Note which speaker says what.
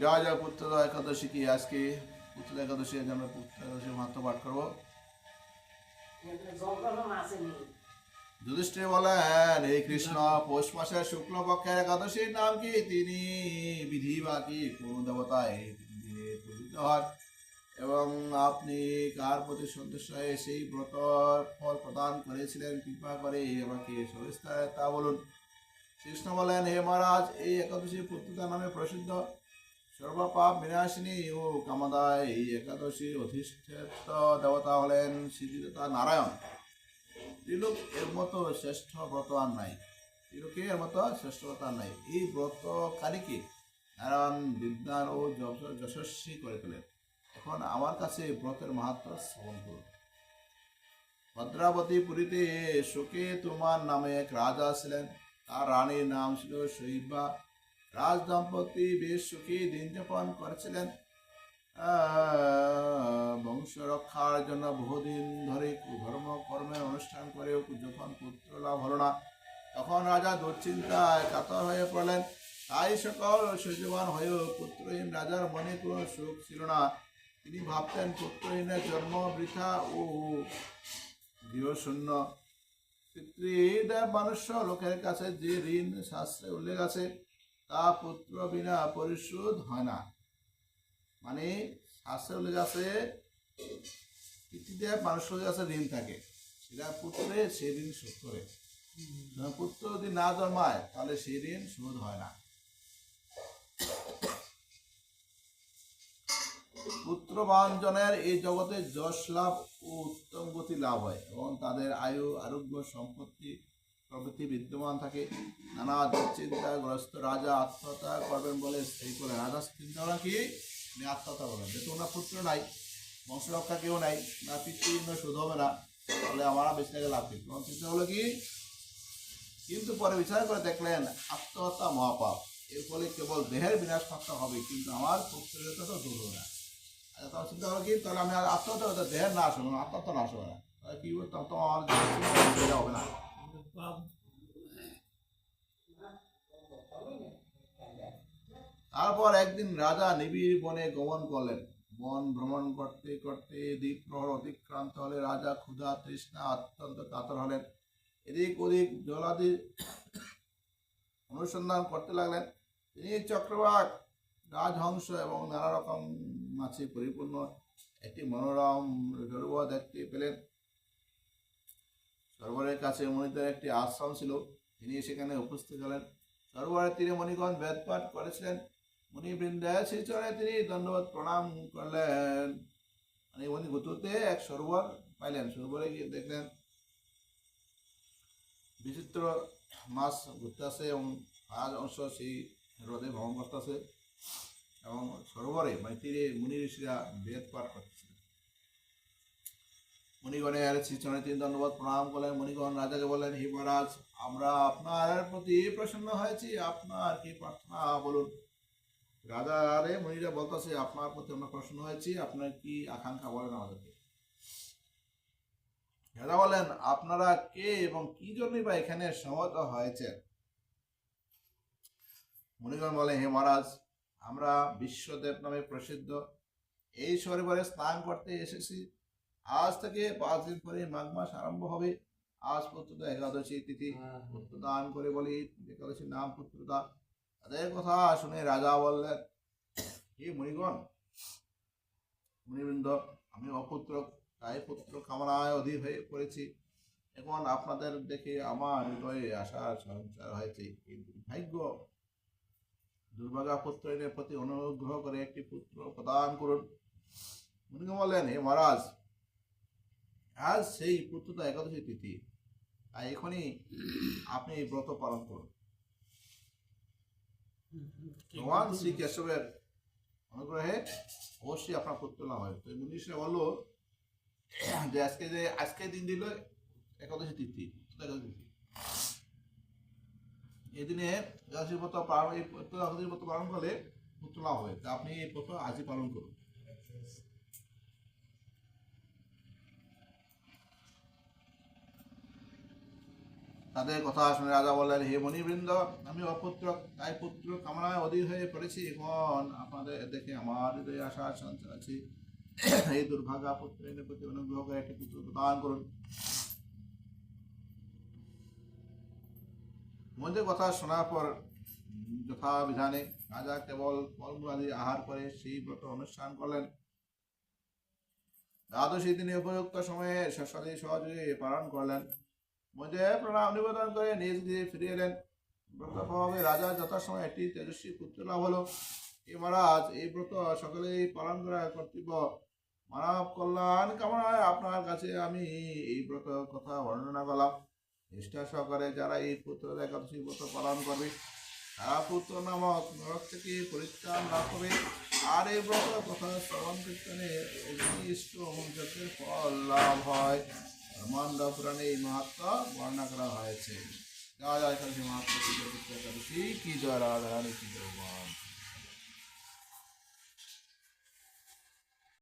Speaker 1: যা যা পুত্র একাদশী কি? আজকে পুত্র একাদশী আজ আমরা পুত্র একাদশী মাহাত্ম পাঠ করব। যুধিষ্ঠির বলেন এই কৃষ্ণ, পৌষ মাসের শুক্লপক্ষের একাদশীর নাম কি? তিনি বিধি বা কি কোন দেবতায় দিনে পূজিত হন। এবং আপনি কার প্রতি সন্তুষ্ট হয়ে সেই ব্রত ফল প্রদান করেছিলেন? কৃপা করে আমাকে সবিস্তারে তা বলুন। কৃষ্ণ বলেন হে মহারাজ, এই একাদশী পুত্রতা নামে প্রসিদ্ধ। সর্বপাপ বিনাশিনী ও কামদায় এই একাদশী অধিষ্ঠিত দেবতা হলেন শ্রীদেবতা নারায়ণ। ত্রিলোক এর মতো শ্রেষ্ঠ ব্রত আর নাই। ত্রিলোকে এর মতো শ্রেষ্ঠ ব্রত আর নাই। এই ব্রতকারীকে নারায়ণ বিদ্যান ও যশস্বী করে তোলেন। এখন আমার কাছে ব্রতের মাহাত্ম শ্রবণ করুন। ভদ্রাবতী পুরীতে শোকে তোমার নামে এক রাজা ছিলেন। তার রানীর নাম ছিল শৈবা। রাজ দম্পতি বেশ সুখী দিন যাপন করেছিলেন বংশ রক্ষার জন্য বহুদিন ধরে ধর্ম কর্মের অনুষ্ঠান করেও যখন পুত্র লাভ হলো না। তখন রাজা দুশ্চিন্তায় কাতর হয়ে পড়লেন। তাই সকল সৌর্যবান হয়েও পুত্রহীন রাজার মনে কোনো সুখ ছিল না। তিনি ভাবতেন পুত্রহীনের জন্ম বৃথা ও গৃহশূন্য। পিতৃদেব মানুষ লোকের কাছে যে ঋণ শাস্ত্রে উল্লেখ আছে তা পুত্র বিনা পরিশোধ হয় না। মানে শাস্ত্রে উল্লেখ আছে পিতৃদেব মানুষের কাছে ঋণ থাকে। সেটা পুত্রে সে ঋণ শোধ করে। পুত্র যদি না জন্মায় তাহলে সেই ঋণ শোধ হয় না। পুত্রবাঞ্জনের এই জগতে যশ লাভ ও উত্তম গতি লাভ হয় এবং তাদের আয়ু, আরোগ্য, সম্পত্তি প্রভৃতি বিদ্যমান থাকে। নানা দুশ্চিন্তাগ্রস্ত রাজা আত্মহত্যা করবেন বলে স্থির করে রাজা চিন্তা করেন কি? উনি আত্মহত্যা করবেন। যেহেতু ওনার পুত্র নাই বংশরক্ষা কেউ নাই না পিতৃ শোধ হবে না, তাহলে আমার বেশি টাকা লাভ কি তখন চিন্তা হলো কি? কিন্তু পরে বিচার করে দেখলেন আত্মহত্যা মহাপাপ। এর ফলে কেবল দেহের বিনাশ মাত্র হবে, কিন্তু আমার পুত্রের তো দূর না। তখন চিন্তা হলো কি, তাহলে আমি আত্মহত্যা দেহের আত্মহত্যা না কি হবে না। তারপর একদিন রাজা নিবিড় বনে গমন করলেন। বন ভ্রমণ করতে করতে দ্বীপ প্রহর অতিক্রান্ত হলে রাজা ক্ষুধা তৃষ্ণা অত্যন্ত কাতর হলেন। এদিক ওদিক জলাদির অনুসন্ধান করতে লাগলেন। তিনি চক্রবাক রাজহংস এবং নানা রকম মাছে পরিপূর্ণ একটি মনোরম সরোবর দেখতে পেলেন। সরোবরের কাছে মনিদের একটি আশ্রম ছিল। তিনি সেখানে উপস্থিত হলেন। সরোবরের তীরে মণিগণ বেদপাঠ করেছিলেন। মুনিবৃন্দে শ্রীচরণে তিনি দণ্ডবোধ প্রণাম করলেন। মানে উনি গুতুতে এক সরোবর পাইলেন। সরোবরে গিয়ে দেখলেন, বিচিত্র মাছ ঘুরতে আছে এবং আজ অংশ সেই হ্রদে ভ্রমণ করতেছে। এবং সরোবরে তীরে মুনি ঋষিরা বেদ পাঠ করতেছিলেন। মুনিগণের শ্রীচরণে তিনি দণ্ডবোধ প্রণাম করলেন। মুনিগণ রাজাকে বললেন, হে মহারাজ, আমরা আপনার প্রতি প্রসন্ন হয়েছি। আপনার কি প্রার্থনা? বলুন। রাজা আরে মনিরা বলতেছে, আপনার প্রতি আমরা প্রশ্ন হয়েছি। আপনার কি আকাঙ্ক্ষা? বলেন আমাদেরকে। রাজা বলেন আপনারা কে এবং কি জন্যই বা এখানে সমত হয়েছে মনিগণ বলে হে মহারাজ আমরা বিশ্বদেব নামে প্রসিদ্ধ। এই সরোবরে স্নান করতে এসেছি। আজ থেকে পাঁচ দিন পরে মাঘ মাস আরম্ভ হবে। আজ পর্যন্ত একাদশী তিথি। পুত্রদান করে বলি একাদশীর নাম পুত্রদা। তাদের কথা শুনে রাজা বললেন হে মুনিগণ মুনিবৃন্দ আমি অপুত্র তাই পুত্র কামনায় অধীর হয়ে পড়েছি। এখন আপনাদের দেখে আমার হৃদয়ে আশার সঞ্চার হয়েছে। কিন্তু ভাগ্য দুর্ভাগা পুত্রের প্রতি অনুগ্রহ করে একটি পুত্র প্রদান করুন। মুনিগণ বললেন, হে মহারাজ, আজ সেই পুত্রতা একাদশী তিথি আর এখনই আপনি এই ব্রত পালন করুন। ভগবান শ্রী কেশবের অনুগ্রহে অবশ্যই আপনার পুত্র লাভ হবে। তো মুনিষরা বলল, যে আজকে যে আজকে দিন দিল একাদশী তিথি একাদশী তিথি। এই দিনে একাদশী ব্রত পালন এই পুত্র ব্রত পালন করলে পুত্র লাভ হবে। তা আপনি এই ব্রত আজই পালন করুন। তাদের কথা শুনে রাজা বললেন, হে মণিবৃন্দ আমি অপুত্র, তাই পুত্র কামনায় অধীর হয়ে পড়েছি। এখন আপনাদের দেখে আমার হৃদয়ে আশা সঞ্চয় আছে। এই দুর্ভাগা পুত্রের প্রতি অনুগ্রহ করে একটি পুত্র প্রদান করুন। মন্দির কথা শোনার পর যথাবিধানে রাজা কেবল ফলমূলাদি আহার করে সেই ব্রত অনুষ্ঠান করলেন। দ্বাদশী তিনি উপযুক্ত সময়ে শস্যাদি সহযোগে পালন করলেন। মধ্যে প্রণাম নিবেদন করে নিজ গৃহে ফিরে এলেন। ব্রত প্রভাবে রাজা যথাসময়ে একটি তেজস্বী পুত্র লাভ হলো। এ মহারাজ, এই ব্রত সকলেই পালন করা কর্তব্য। মানব কল্যাণ কামনায় আপনার কাছে আমি এই ব্রত কথা বর্ণনা করলাম। নিষ্ঠা সহকারে যারা এই পুত্র একাদশী ব্রত পালন করবে, তারা পুত্র নামক নরক থেকে পরিত্রাণ লাভ করবে আর এই ব্রত কথা শ্রবণ কীর্তনে অগ্নিষ্ট যজ্ঞের ফল লাভ হয়। ব্রহ্মাণ্ড পুরাণে এই মাহাত্ম বর্ণনা করা হয়েছে। জয় জয় একাদশী মাহাত্ম কি জয় একাদশী কি জয়